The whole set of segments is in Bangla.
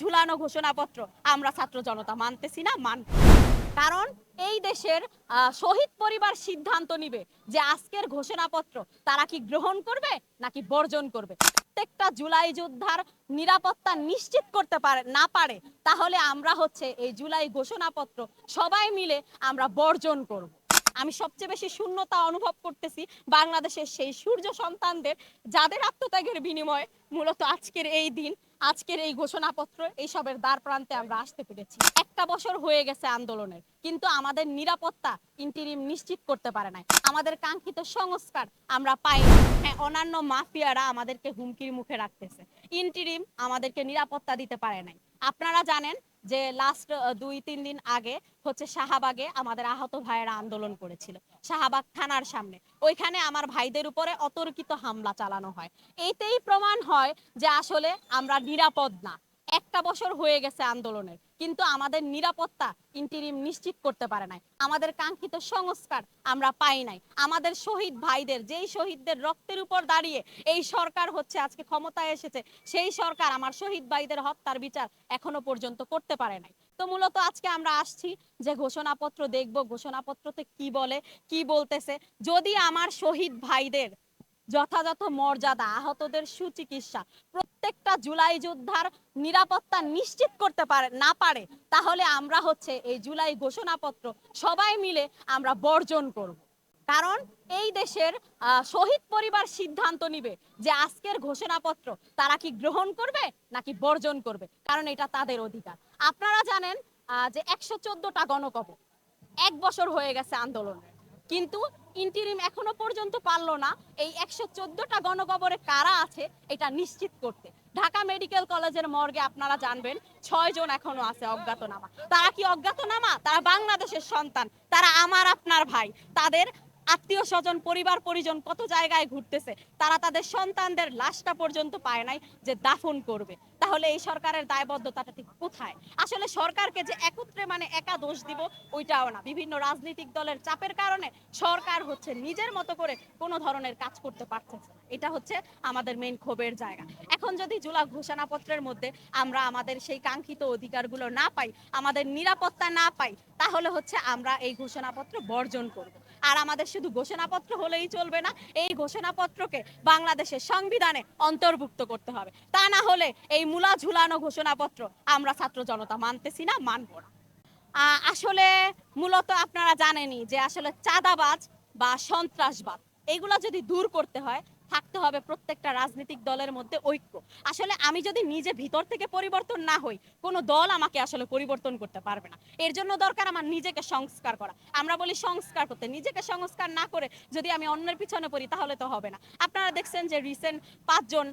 ঝুলানো ঘোষণাপত্র। আমরা ছাত্র জনতা মানতেছি না, মান কারণ এই দেশের শহীদ পরিবার সিদ্ধান্ত নিবে যে আজকের ঘোষণাপত্র তারা কি গ্রহণ করবে নাকি বর্জন করবে। প্রত্যেকটা জুলাই যোদ্ধার নিরাপত্তা নিশ্চিত করতে পারে না পারে, তাহলে আমরা হচ্ছে এই জুলাই ঘোষণাপত্র সবাই মিলে আমরা বর্জন করব। আমি সবচেয়ে বেশি শূন্যতা অনুভব করতেছি বাংলাদেশের সেই সূর্য সন্তানদের যাদের আত্মত্যাগের বিনিময়ে মূলত আজকের এই দিন, আজকের এই ঘোষণাপত্র, এইসবের দ্বার প্রান্তে আমরা আসতে পেরেছি। একটা বছর হয়ে গেছে আন্দোলনের, কিন্তু আমাদের নিরাপত্তা ইন্টিরিম নিশ্চিত করতে পারে নাই। আমাদের কাঙ্ক্ষিত সংস্কার আমরা পাই হ্যাঁ অন্যান্য মাফিয়ারা আমাদেরকে হুমকির মুখে রাখতেছে। ইন্টিরিম আমাদেরকে নিরাপত্তা দিতে পারে নাই। আপনারা জানেন যে লাস্ট দুই, তিন দিন আগে হচ্ছে শাহবাগে আমাদের আহত ভাইয়েরা আন্দোলন করেছিল, শাহবাগ থানার সামনে। ওইখানে আমার ভাইদের উপরে অতর্কিত হামলা চালানো হয়। এইতেই প্রমাণ হয় যে আসলে আমরা নিরাপদ না। একটা বছর হয়ে গেছে আন্দোলনের, কিন্তু আমাদের নিরাপত্তা ইন্টিরিম নিশ্চিত করতে পারে নাই। আমাদের কাঙ্ক্ষিত সংস্কার আমরা পাই নাই। আমাদের শহীদ ভাইদের, যেই শহীদদের রক্তের উপর দাঁড়িয়ে এই সরকার হচ্ছে আজকে ক্ষমতায় এসেছে, সেই সরকার আমার শহীদ ভাইদের হত্যার বিচার এখনও পর্যন্ত করতে পারে নাই। তো মূলত আজকে আমরা আসছি যে ঘোষণাপত্র দেখব, ঘোষণাপত্রতে কি বলে, কি বলতেছে। যদি আমার শহীদ ভাইদের যথাযথ মর্যাদা, আহতদের সুচিকিৎসা। প্রত্যেকটা জুলাই যোদ্ধার নিরাপত্তা নিশ্চিত করতে পারে, না পারে, তাহলে আমরা হচ্ছে এই জুলাই ঘোষণাপত্র সবাই মিলে আমরা বর্জন করব। কারণ এই দেশের শহীদ পরিবার সিদ্ধান্ত নিবে যে আজকের ঘোষণাপত্র তারা কি গ্রহণ করবে নাকি বর্জন করবে, কারণ এটা তাদের অধিকার। আপনারা জানেন যে একশো চোদ্দটা গণকবর, এক বছর হয়ে গেছে আন্দোলনের কিন্তু ইন্টিরিম এখনও পর্যন্ত পারল না। এই একশো চোদ্দটা গণকবরে কারা আছে, এটা নিশ্চিত করতে। ঢাকা মেডিকেল কলেজের মর্গে আপনারা জানবেন, ছয় জন এখনও আছে অজ্ঞাতনামা। তারা কি অজ্ঞাতনামা? তারা বাংলাদেশের সন্তান। তারা আমার, আপনার ভাই। তাদের আত্মীয় স্বজন, পরিবার, পরিজন কত জায়গায় ঘুরতেছে, তারা তাদের সন্তানদের লাশটা পর্যন্ত পায় নাই যে দাফন করবে। তাহলে এই সরকারের দায়বদ্ধতাটা ঠিক কোথায়? আসলে সরকারকে যে একত্রে মানে একা দোষ দিব, ওইটাও না। বিভিন্ন রাজনৈতিক দলের চাপের কারণে সরকার হচ্ছে নিজের মতো করে কোনো ধরনের কাজ করতে পারতেছে। এটা হচ্ছে আমাদের মেইন ক্ষোভের জায়গা। এখন যদি জুলা ঘোষণাপত্রের মধ্যে আমরা আমাদের সেই কাঙ্ক্ষিত অধিকারগুলো না পাই, আমাদের নিরাপত্তা না পাই, তাহলে হচ্ছে আমরা এই ঘোষণাপত্র বর্জন করব। আর আমাদের শুধু ঘোষণাপত্র হলেই চলবে না, এই ঘোষণাপত্রকে বাংলাদেশের সংবিধানে অন্তর্ভুক্ত করতে হবে। তা না হলে এই মূলা ঝুলানো ঘোষণাপত্র আমরা ছাত্র জনতা মানতেছি না, মানব না। আসলে মূলত আপনারা জানেনই যে আসলে চাঁদাবাজ বা সন্ত্রাসবাদ এইগুলা যদি দূর করতে হয়, থাকতে হবে প্রত্যেকটা রাজনৈতিক দলের মধ্যে ঐক্য। আসলে আমি যদি নিজে ভিতর থেকে পরিবর্তন না হই, কোনো দল আমাকে আসলে পরিবর্তন করতে পারবে না। এর জন্য দরকার আমার নিজেকে সংস্কার করা। আমরা বলি সংস্কার করতে। নিজেকে সংস্কার না করে যদি আমি অন্যের পিছনে পড়ি, তাহলে তো হবে না। আপনারা দেখছেন যে রিসেন্ট পাঁচজন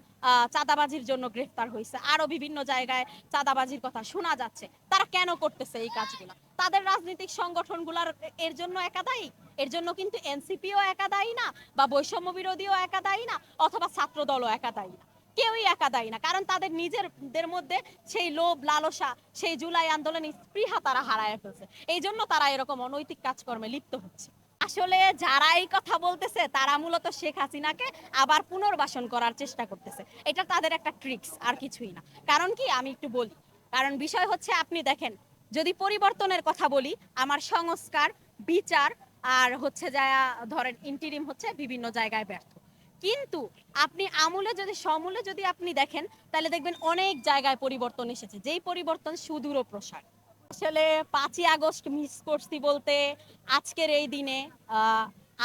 চাঁদাবাজির জন্য গ্রেফতার হয়েছে আরও বিভিন্ন জায়গায় চাঁদাবাজির কথা শোনা যাচ্ছে। তারা কেন করতেছে এই কাজগুলো? তাদের রাজনৈতিক সংগঠনগুলার এর জন্য একা দায়ী এর জন্য কিন্তু এনসিপিও একা দায়ী না, বা বৈষম্য বিরোধীও একা দায়ী না, অথবা ছাত্র দলও একা দায়ী না। কেউই একা দায়ী না, কারণ তাদের নিজেরদের মধ্যে সেই লোভ, লালসা, সেই জুলাই আন্দোলনের স্পৃহা তারা হারায় ফেলছে। এই জন্য তারা এরকম অনৈতিক কাজকর্মে লিপ্ত হচ্ছে। আসলে যারা এই কথা বলতেছে, তারা মূলত শেখ হাসিনাকে আবার পুনর্বাসন করার চেষ্টা করতেছে। এটা তাদের একটা ট্রিক্স, আর কিছুই না। কারণ কি? আমি একটু বলি। কারণ বিষয় হচ্ছে, আপনি দেখেন যদি পরিবর্তনের কথা বলি, আমার সংস্কার, বিচার আর হচ্ছে যা ধরেন ইন্টিরিম হচ্ছে বিভিন্ন জায়গায় ব্যর্থ। কিন্তু আপনি আমূলে যদি, সমূলে যদি আপনি দেখেন, তাহলে দেখবেন অনেক জায়গায় পরিবর্তন এসেছে। যেই পরিবর্তন সুদূর প্রসার। আসলে পাঁচই আগস্ট মিস করছি বলতে আজকের এই দিনে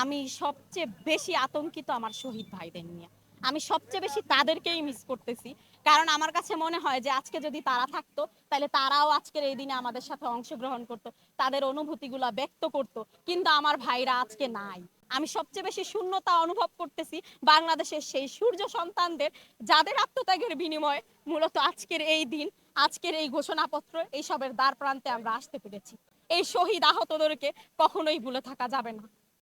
আমি সবচেয়ে বেশি আতঙ্কিত আমার শহীদ ভাইদের নিয়ে। আমি সবচেয়ে বেশি তাদেরকেই মিস করতেছি। কারণ আমার কাছে মনে হয় যে আজকে যদি তারা থাকতো, তাহলে তারাও আজকের এই দিনে আমাদের সাথে অংশগ্রহণ করতো, তাদের অনুভূতিগুলা ব্যক্ত করতো। কিন্তু আমার ভাইরা আজকে নাই। আমি সবচেয়ে বেশি শূন্যতা অনুভব করতেছি বাংলাদেশের সেই সূর্য সন্তানদের, যাদের আত্মত্যাগের বিনিময়ে মূলত আজকের এই দিন, আজকের এই ঘোষণাপত্র, এইসবের দ্বার প্রান্তে আমরা আসতে পেরেছি। এই শহীদ আহতদেরকে কখনোই ভুলে থাকা যাবে না।